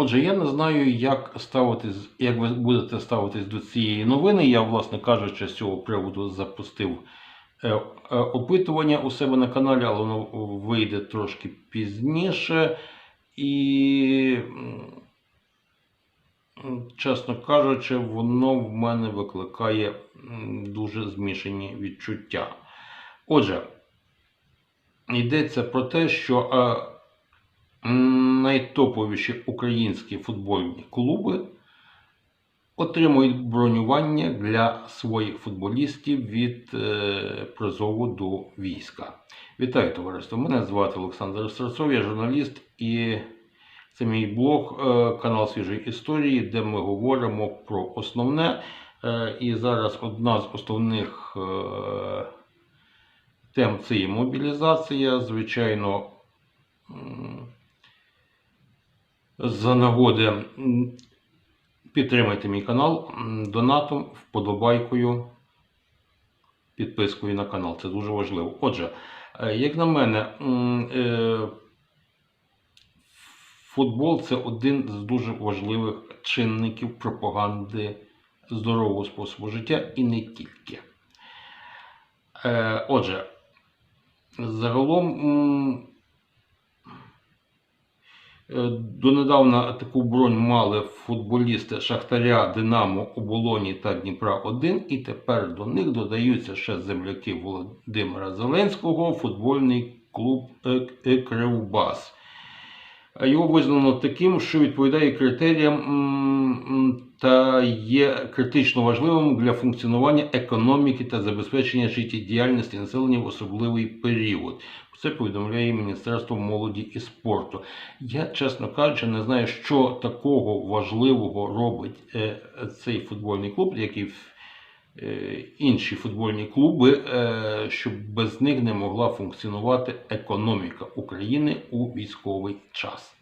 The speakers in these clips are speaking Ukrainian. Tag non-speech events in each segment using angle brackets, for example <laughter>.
Отже, я не знаю, як ставитись, як ви будете ставитись до цієї новини. Я, власне кажучи, з цього приводу запустив е, е, опитування у себе на каналі, але воно вийде трошки пізніше. І, чесно кажучи, воно в мене викликає дуже змішані відчуття. Отже, йдеться про те, що е, найтоповіші українські футбольні клуби отримують бронювання для своїх футболістів від е, призову до війська. Вітаю, товариство! Мене звати Олександр Сарцов, я журналіст і це мій блог, е, канал свіжої історії, де ми говоримо про основне. Е, І зараз одна з основних тем це є мобілізація. Звичайно, за нагоди підтримайте мій канал донатом, вподобайкою, підпискою на канал. Це дуже важливо. Отже, е, як на мене, е, футбол це один з дуже важливих чинників пропаганди здорового способу життя і не тільки. Е, Отже, загалом донедавна таку бронь мали футболісти Шахтаря, Динамо, Оболоні та Дніпра 1 і тепер до них додаються ще земляки Володимира Зеленського, футбольний клуб е, е, Кривбас. Його визнано таким, що відповідає критеріям та є критично важливим для функціонування економіки та забезпечення життєдіяльності населення в особливий період. Це повідомляє Міністерство молоді і спорту. Я, чесно кажучи, не знаю, що такого важливого робить е, цей футбольний клуб, як і е, інші футбольні клуби, е, щоб без них не могла функціонувати економіка України у військовий час.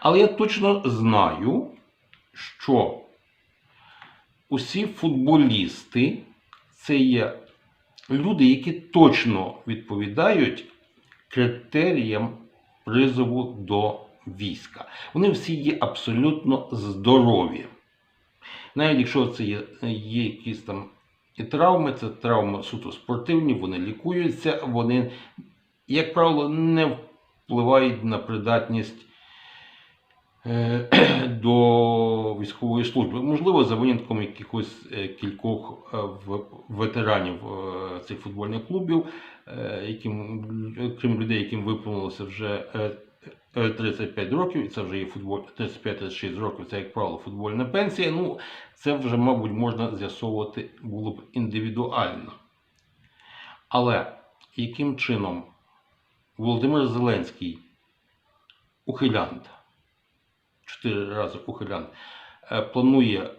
Але я точно знаю, що усі футболісти це є люди, які точно відповідають критеріям призову до війська. Вони всі є абсолютно здорові. Навіть якщо це є, є якісь там і травми, це травми суто спортивні, вони лікуються, вони, як правило, не впливають на придатність <clears throat> до військової служби. Можливо, за винятком якихось е, кількох е, ветеранів е, цих футбольних клубів, е, яким, крім людей, яким виповнилося вже е, е, 35 років, і це вже є футболь 35-36 років, це, як правило, футбольна пенсія. Ну, це вже, мабуть, можна з'ясовувати було б індивідуально. Але яким чином Володимир Зеленський, ухилянт, чотири рази ухилянт, е, планує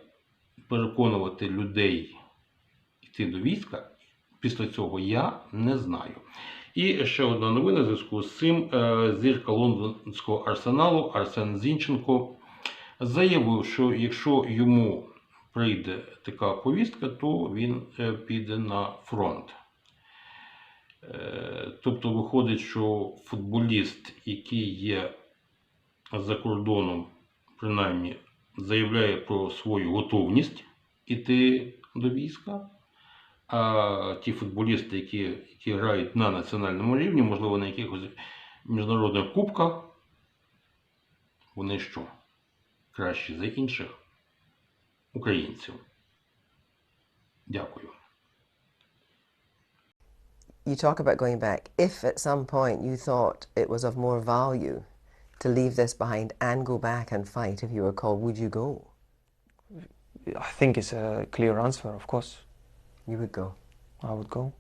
переконувати людей йти до війська, після цього я не знаю. І ще одна новина в зв'язку з цим. Е, Зірка лондонського арсеналу Арсен Зінченко заявив, що якщо йому прийде така повістка, то він е, піде на фронт. Тобто виходить, що футболіст, який є за кордоном, принаймні, заявляє про свою готовність іти до війська. А ті футболісти, які, які грають на національному рівні, можливо, на якихось міжнародних кубках, вони що? Кращі за інших українців. Дякую. you talk about going back. If at some point you thought it was of more value to leave this behind and go back and fight if you were called, would you go? I think it's a clear answer, of course. You would go. I would go.